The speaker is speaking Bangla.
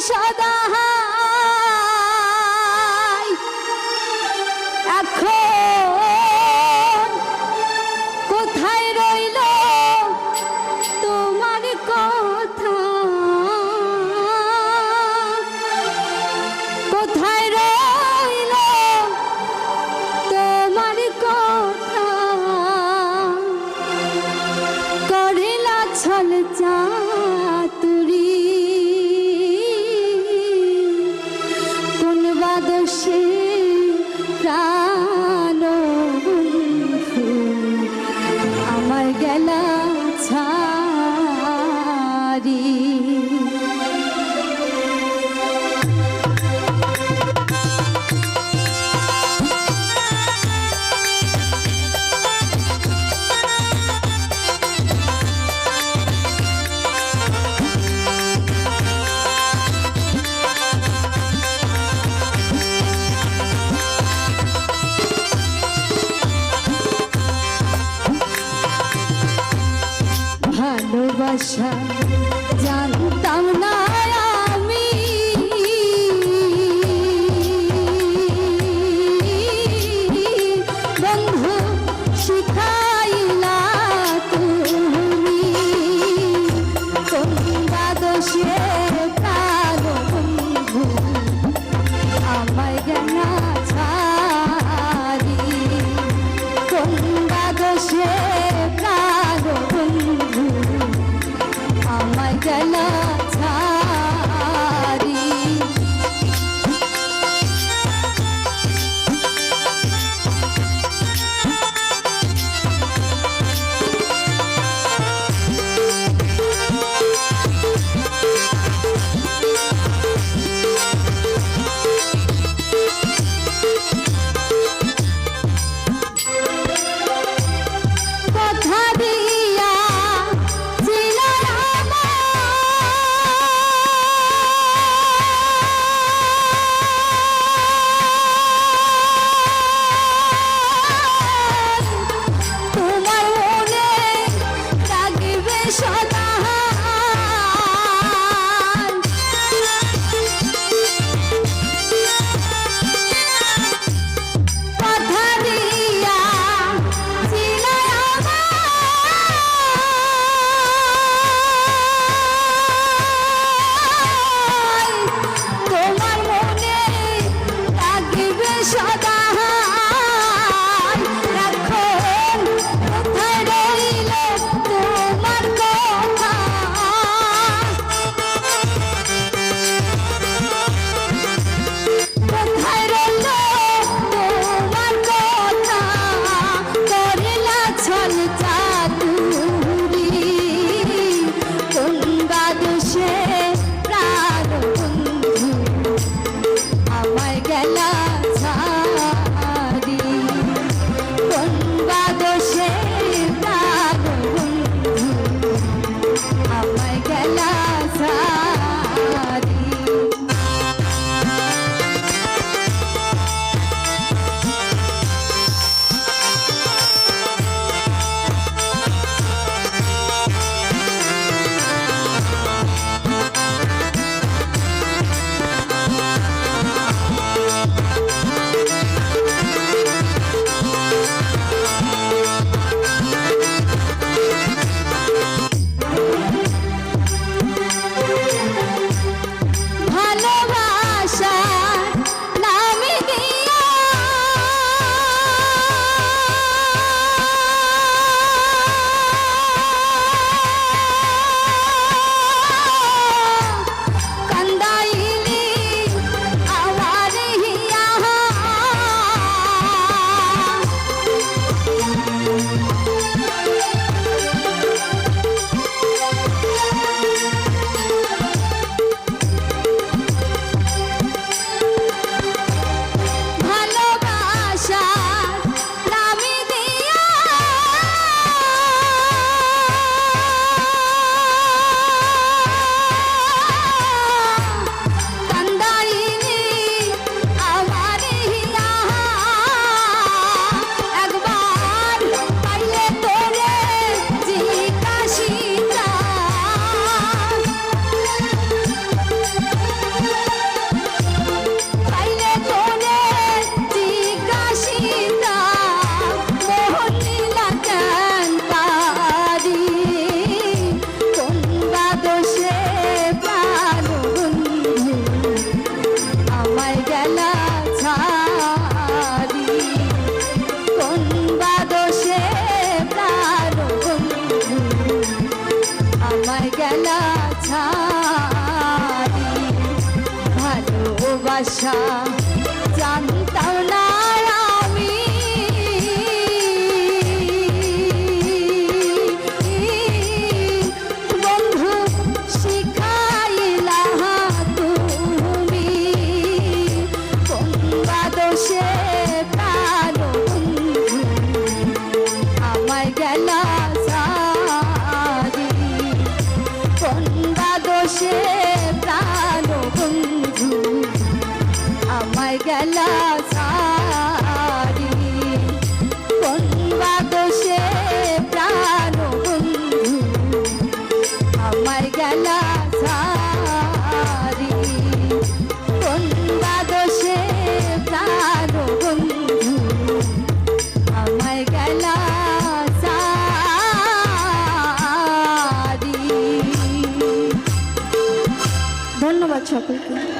সদাহাই ভালোবাসা জানতাম না আমি। বন্ধু শিখাইলা তুমি। কোন বাদশে কালো বন্ধু, আমায় জানা ছাড়ি। কোন বাদশে on the top. ভালোবাসা জানতাম না আমি। বন্ধু শিখাইলা তুমি। বাদশে প্রাণ আমায় গেল সারি। কোন দোষে সকলকে